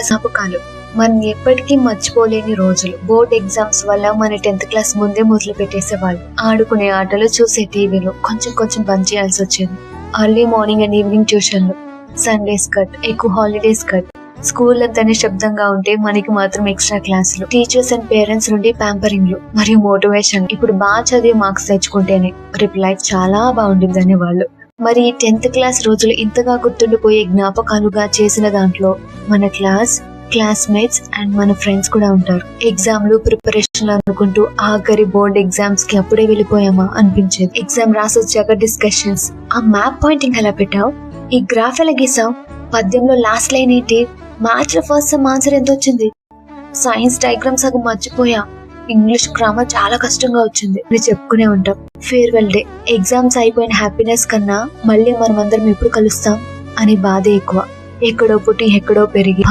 జ్ఞాపకాలు మనం ఎప్పటికీ మర్చిపోలేని రోజులు. బోర్డ్ ఎగ్జామ్స్ వల్ల మన టెన్త్ క్లాస్ ముందే మొదలు పెట్టేసేవాళ్ళు. ఆడుకునే ఆటలు చూసే టీవీలు కొంచెం కొంచెం బంద్ చేయాల్సి వచ్చేది. అర్లీ మార్నింగ్ అండ్ ఈవినింగ్ ట్యూషన్లు సండేస్ కట్ ఎక్కువ హాలిడేస్ కట్ స్కూల్ అంతానే శబ్దంగా ఉంటే మనకి మాత్రం ఎక్స్ట్రా క్లాసులు టీచర్స్ అండ్ పేరెంట్స్ నుండి ప్యాంపరింగ్లు మరియు మోటివేషన్ ఇప్పుడు బాగా చదివి మార్క్స్ తెచ్చుకుంటేనే రేపు లైఫ్ చాలా బాగుంటుందని వాళ్ళు మరి టెన్త్ క్లాస్ రోజులు ఇంతగా గుర్తుండిపోయే జ్ఞాపకాలుగా చేసిన దాంట్లో మన క్లాస్ క్లాస్మేట్స్ అండ్ మన ఫ్రెండ్స్ కూడా ఉంటారు. ఎగ్జామ్లు ప్రిపరేషన్ అనుకుంటూ ఆఖరి బోర్డ్ ఎగ్జామ్స్కి అప్పుడే వెళ్ళిపోయామా అనిపించేది. ఎగ్జామ్ రాసొచ్చాక డిస్కషన్స్. ఆ మ్యాప్ పాయింటింగ్ ఎలా పెట్టావు? ఈ గ్రాఫ్ ఎలా గీసావు? పద్యంలో లాస్ట్ లైన్ ఏంటి? మ్యాథ్స్లో ఫస్ట్ సమ్ ఆన్సర్ ఎంత వచ్చింది? సైన్స్ డయాగ్రామ్ సగం మర్చిపోయా. ఇంగ్లీష్ గ్రామర్ చాలా కష్టంగా వచ్చింది. అని చెప్పుకునే ఉంటాం. ఫేర్వెల్ డే ఎగ్జామ్స్ అయిపోయిన హ్యాపీనెస్ కన్నా మళ్ళీ మనం అందరం ఎప్పుడు కలుస్తాం? అనే బాధే ఎక్కువ. ఎక్కడో పుట్టి ఎక్కడో పెరిగి